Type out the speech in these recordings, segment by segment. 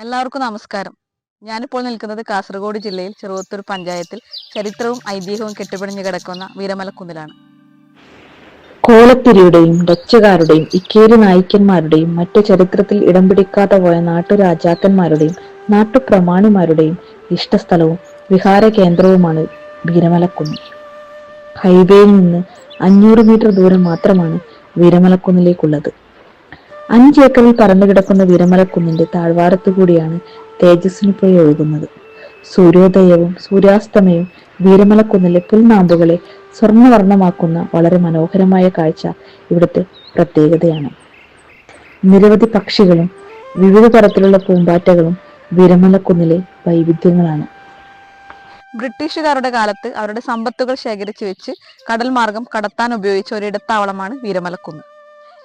എല്ലാവർക്കും നമസ്കാരം. ഞാനിപ്പോൾ നിൽക്കുന്നത് കാസർഗോഡ് ജില്ലയിൽ ചെറുവത്തൂർ പഞ്ചായത്തിൽ ചരിത്രവും ഐതിഹ്യവും കെട്ടുപിടിഞ്ഞു കിടക്കുന്ന വീരമലക്കുന്നിലാണ്. കോലത്തിരിയുടെയും ഡച്ചുകാരുടെയും ഇക്കേരി നായിക്കന്മാരുടെയും മറ്റു ചരിത്രത്തിൽ ഇടം പിടിക്കാതെ പോയ നാട്ടുരാജാക്കന്മാരുടെയും നാട്ടുപ്രമാണിമാരുടെയും ഇഷ്ടസ്ഥലവും വിഹാര കേന്ദ്രവുമാണ് വീരമലക്കുന്ന് ഹൈവേയിൽ നിന്ന് അഞ്ഞൂറ് മീറ്റർ ദൂരം മാത്രമാണ് വീരമലക്കുന്നിലേക്കുള്ളത്. അഞ്ച് പറന്നു പരന്നു കിടക്കുന്ന വിരമലക്കുന്നിന്റെ താഴ്വാരത്തു കൂടിയാണ് തേജസ്വിനി പുഴ ഒഴുകുന്നത്. സൂര്യോദയവും സൂര്യാസ്തമയവും വീരമലക്കുന്നിലെ പുൽനാമ്പുകളെ സ്വർണവർണമാക്കുന്ന വളരെ മനോഹരമായ കാഴ്ച ഇവിടുത്തെ പ്രത്യേകതയാണ്. നിരവധി പക്ഷികളും വിവിധ തരത്തിലുള്ള പൂമ്പാറ്റകളും വീരമലക്കുന്നിലെ വൈവിധ്യങ്ങളാണ്. ബ്രിട്ടീഷുകാരുടെ കാലത്ത് അവരുടെ സമ്പത്തുകൾ ശേഖരിച്ചു വെച്ച് കടൽ മാർഗം കടത്താൻ ഉപയോഗിച്ച ഒരിടത്താവളമാണ് വീരമലക്കുന്ന്.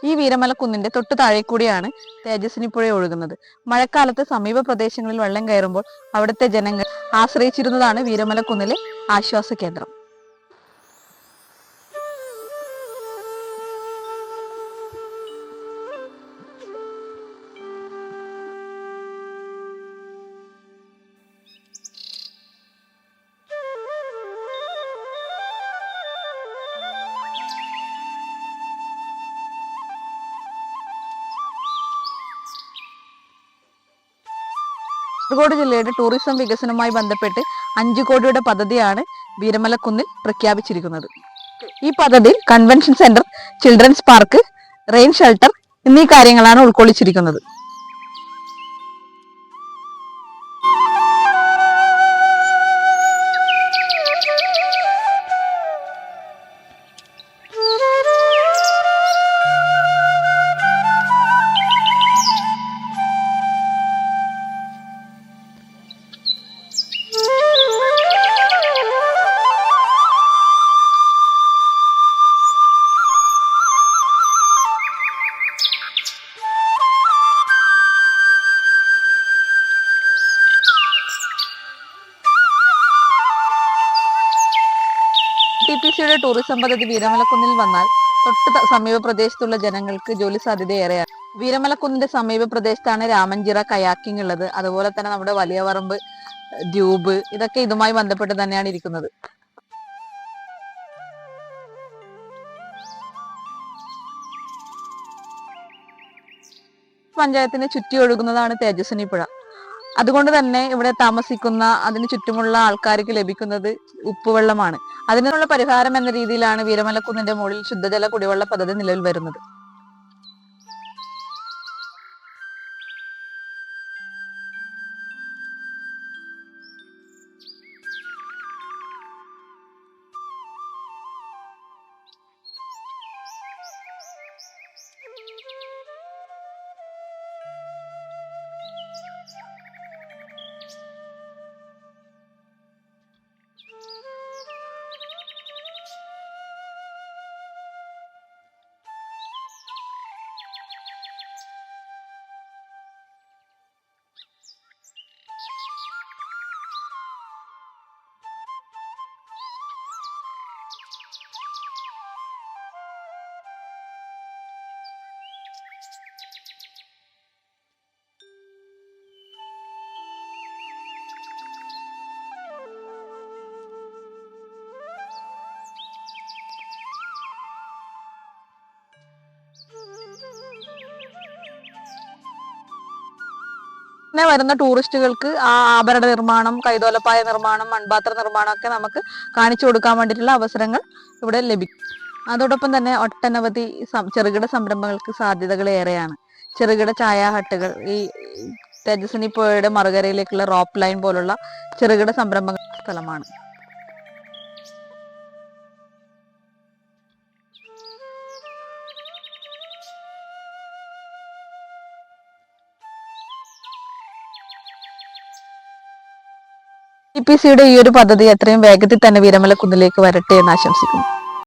ഈ വീരമലക്കുന്നിന്റെ തൊട്ടു താഴെ കൂടിയാണ് തേജസ്വിനി പുഴ ഒഴുകുന്നത്. മഴക്കാലത്ത് സമീപ പ്രദേശങ്ങളിൽ വെള്ളം കയറുമ്പോൾ അവിടുത്തെ ജനങ്ങൾ ആശ്രയിച്ചിരുന്നതാണ് വീരമലക്കുന്നിലെ ആശ്വാസ കേന്ദ്രം. കാസർഗോഡ് ജില്ലയുടെ ടൂറിസം വികസനവുമായി ബന്ധപ്പെട്ട് അഞ്ചു കോടിയുടെ പദ്ധതിയാണ് വീരമലക്കുന്നിൽ പ്രഖ്യാപിച്ചിരിക്കുന്നത്. ഈ പദ്ധതിയിൽ convention centre children's park rain shelter എന്നീ കാര്യങ്ങളാണ് ഉൾക്കൊള്ളിച്ചിരിക്കുന്നത്. ടി പി സിയുടെ ടൂറിസം പദ്ധതി വീരമലക്കുന്നിൽ വന്നാൽ തൊട്ട് സമീപ പ്രദേശത്തുള്ള ജനങ്ങൾക്ക് ജോലി സാധ്യത ഏറെയാണ് വീരമലക്കുന്നിന്റെ സമീപ പ്രദേശത്താണ് രാമഞ്ചിറ കയാക്കിംഗ് ഉള്ളത്. അതുപോലെ തന്നെ നമ്മുടെ വലിയ പറമ്പ് ദ്വീപ് ഇതൊക്കെ ഇതുമായി ബന്ധപ്പെട്ട് തന്നെയാണ് ഇരിക്കുന്നത്. പഞ്ചായത്തിന് ചുറ്റി ഒഴുകുന്നതാണ് തേജസ്വിനി പുഴ. അതുകൊണ്ട് തന്നെ ഇവിടെ താമസിക്കുന്ന അതിന് ചുറ്റുമുള്ള ആൾക്കാർക്ക് ലഭിക്കുന്നത് ഉപ്പുവെള്ളമാണ്. അതിനുള്ള പരിഹാരം എന്ന രീതിയിലാണ് വീരമലക്കുന്നിന്റെ മുകളിൽ ശുദ്ധജല കുടിവെള്ള പദ്ധതി നിലവിൽ വരുന്നത്. പിന്നെ വരുന്ന ടൂറിസ്റ്റുകൾക്ക് ആ ആഭരണ നിർമ്മാണം കൈതോലപ്പായ നിർമ്മാണം മൺപാത്ര നിർമ്മാണം ഒക്കെ നമുക്ക് കാണിച്ചു കൊടുക്കാൻ വേണ്ടിയിട്ടുള്ള അവസരങ്ങൾ ഇവിടെ ലഭിക്കും അതോടൊപ്പം തന്നെ ഒട്ടനവധി ചെറുകിട സംരംഭങ്ങൾക്ക് സാധ്യതകൾ ഏറെയാണ്. ചെറുകിട ചായ ഹട്ടുകൾ ഈ തേജസ്വിനി പുഴയുടെ മറുകരയിലേക്കുള്ള റോപ്പ് ലൈൻ പോലുള്ള ചെറുകിട സംരംഭങ്ങൾ സ്ഥലമാണ്. പി സിയുടെ ഈ ഒരു പദ്ധതി എത്രയും വേഗത്തിൽ തന്നെ വീരമല കുന്നിലേക്ക് വരട്ടെ എന്ന് ആശംസിക്കുന്നു.